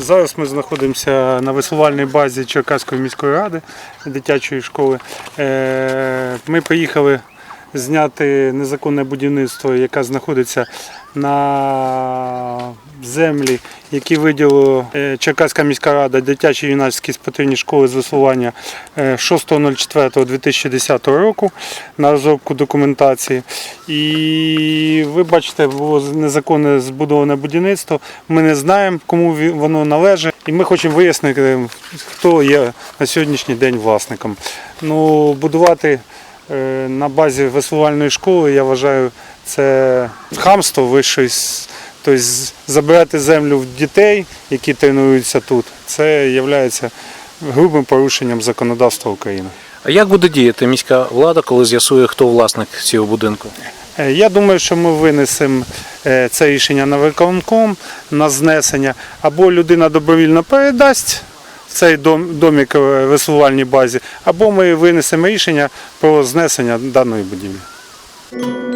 Зараз ми знаходимося на веслувальній базі Черкаської міської ради дитячої школи. Е, Ми приїхали зняти незаконне будівництво, яке знаходиться на землі, які виділила е, Черкаська міська рада дитячі юнацькі спортивні школи з веслування е, 6.04.2010 року на розробку документації. І ви бачите, було незаконне збудоване будівництво. Ми не знаємо, кому воно належить, і ми хочемо вияснити, хто є на сьогоднішній день власником. Ну, будувати на базі веслувальної школи, я вважаю, це хамство вищої. Тобто забирати землю в дітей, які тренуються тут, це є грубим порушенням законодавства України. А як буде діяти міська влада, коли з'ясує, хто власник цього будинку? Е, Я думаю, що ми винесемо е, це рішення на виконком, на знесення, або людина добровільно передасть цей дом, домік висувальній базі, або ми винесемо рішення про знесення даної будівлі.